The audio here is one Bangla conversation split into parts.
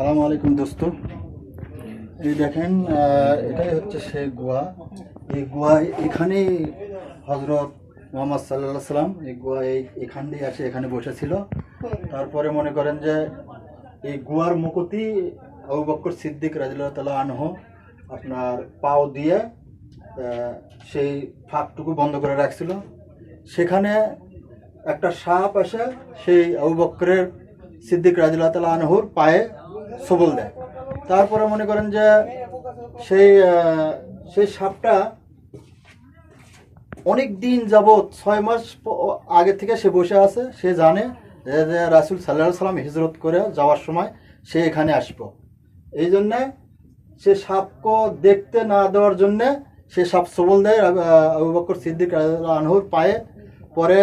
সালাম আলাইকুম দোস্ত। এই দেখেন এটাই হচ্ছে সেই গুহা। এই গুহায় এখানেই হজরত মোহাম্মদ সাল্লাহ সাল্লাম এই গুহা এই এখান দিয়ে আসে এখানে বসেছিল। তারপরে মনে করেন যে এই গুহার মুকুতি আবু বক্কর সিদ্দিক রাজিল্লাহ তালা আনহ আপনার পাও দিয়ে সেই ফাঁকটুকু বন্ধ করে রাখছিল। সেখানে একটা সাপ আসে সেই আবু বক্করের সিদ্দিক রাজিল্লাহ তালা আনহুর পায়ে সবল দেয়। তারপরে মনে করেন যে সেই সেই সাপটা অনেক দিন যাবৎ ছয় মাস আগে থেকে সে বসে আছে, সে জানে যে রাসুল সাল্লাহ সাল্লাম হিজরত করে যাওয়ার সময় সে এখানে আসব। এই জন্যে সে সাপকে দেখতে না দেওয়ার জন্যে সে সাপ সবল দেয়, আবু বকর সিদ্দিক আনহুর পায়ে। পরে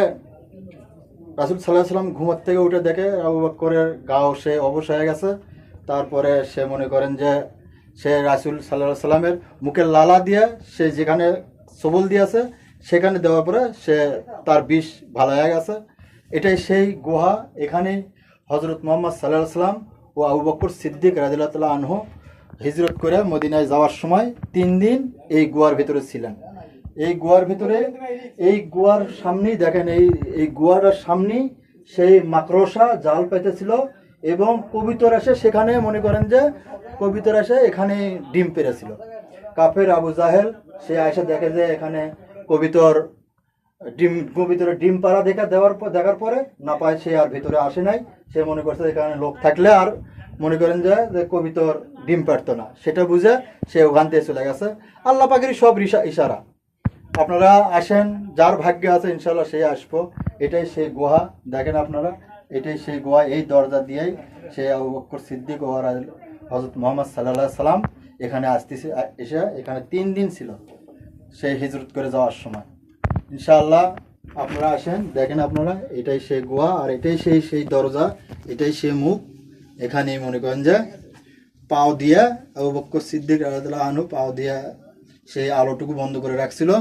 রাসুল সাল্লাহ সাল্লাম ঘুমার থেকে উঠে দেখে আবু বক্করের গাও সে অবশ হয়ে গেছে। তারপরে সে মনে করেন যে সে রাসুল সাল্লাহ সাল্লামের মুখের লালা দিয়ে সে যেখানে সবল দিয়েছে সেখানে দেওয়ার পরে সে তার বিষ ভালো হয়ে গেছে। এটাই সেই গুহা এখানে হজরত মোহাম্মদ সাল্লাহ সাল্লাম ও আবু বক্কর সিদ্দিক তাল্লাহ আনহু হিজরত করে মদিনায় যাওয়ার সময় তিন দিন এই গুহার ভিতরে ছিলেন। এই গুহার ভিতরে, এই গুহার সামনেই দেখেন, এই এই গুহাটার সামনেই সেই মাকড়সা জাল পেতেছিল এবং কবিতর এসে সেখানে মনে করেন যে কবিতর এসে এখানে ডিম পেরেছিল। কাফের আবু জাহেল, সে এসে দেখে যে এখানে কবিতর ডিম ভিতরে ডিম পাড়া দেখা দেওয়ার পর দেখার পরে না পায়, সে আর ভিতরে আসে নাই। সে মনে করছে এখানে লোক থাকলে আর মনে করেন যে যে কবিতর ডিম পারতো না। সেটা বুঝে সে ওখান থেকে চলে গেছে। আল্লাহ পাখির সব ইশারা। আপনারা আসেন, যার ভাগ্যে আছে ইনশাল্লাহ সে আসব। এটাই সেই গুহা। দেখেন আপনারা এটাই সেই গোয়া, এই দরজা দিয়েই সে আবু বক্কর সিদ্দিক ও হজরত মোহাম্মদ সাল্লাহ সাল্লাম এখানে আসতেছে এসে এখানে তিন দিন ছিল সেই হিজরত করে যাওয়ার সময়। ইনশাআল্লাহ আপনারা আসেন, দেখেন আপনারা, এটাই সেই গুহা আর এটাই সেই সেই দরজা, এটাই সেই মুখ। এখানেই মনে করেন যে পাও দিয়া আবু বক্কর সিদ্দিক রাদিয়াল্লাহু আনু পাও দিয়া সেই আলোটুকু বন্ধ করে রাখছিল।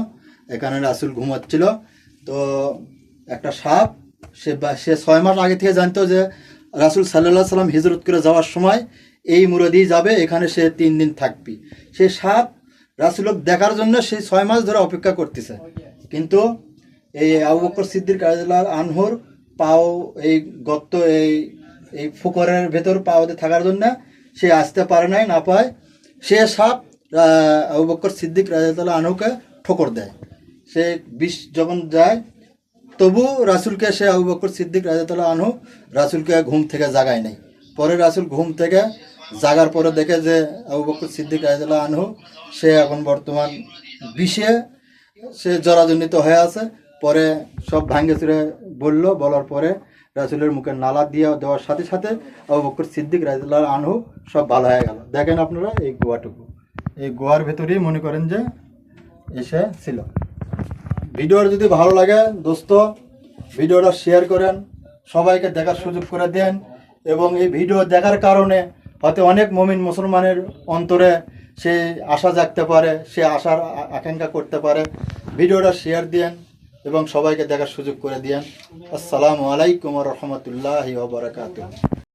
এখানে রাসুল ঘুমাচ্ছিল। তো একটা সাপ সে সে ছয় মাস আগে থেকে জানতো যে রাসুল সাল্লাহ সাল্লাম হিজরত করে যাওয়ার সময় এই মুরদি যাবে, এখানে সে তিন দিন থাকবি। সে সাপ রাসুলক দেখার জন্য সে ছয় মাস ধরে অপেক্ষা করতেছে। কিন্তু এই আবু বকর সিদ্দিক রাজিল্লাহ আনহুর পাও, এই গর্ত, এই এই ফুকরের ভেতর পাওতে থাকার জন্য সে আসতে পারে নাই, না পায়। সে সাপ আবু বকর সিদ্দিক রাজিয়াল্লাহ আনহুকে ঠোকর দেয়। সে বিষ যখন যায় তবু রাসুলকে সে আবু বকর সিদ্দিক রাজিয়াল্লাহ আনহু রাসুলকে ঘুম থেকে জাগায় নাই। পরে রাসুল ঘুম থেকে জাগার পরে দেখে যে আবু বকর সিদ্দিক রাজিয়াল্লাহ আনহু, সে এখন বর্তমান বিষে, সে জরাজনিত হয়ে আছে। পরে সব ভাঙ্গে চুরে বলল, বলার পরে রাসুলের মুখে নালা দিয়ে দেওয়ার সাথে সাথে আবু বকর সিদ্দিক রাজিল্লাহ আনহু সব ভালো হয়ে গেল। দেখেন আপনারা এই গোয়াটুকু এই গোয়ার ভেতরেই মনে করেন যে এসে ছিল। ভিডিওটা যদি ভালো লাগে দোস্ত, ভিডিওটা শেয়ার করেন, সবাইকে দেখার সুযোগ করে দেন এবং এই ভিডিও দেখার কারণে হয়তো অনেক মমিন মুসলমানের অন্তরে সে আশা জাগতে পারে, সে আশার আকাঙ্ক্ষা করতে পারে। ভিডিওটা শেয়ার দিয়েন এবং সবাইকে দেখার সুযোগ করে দিয়েন আসসালামু আলাইকুম রহমতুল্লাহ বারকাতুহ।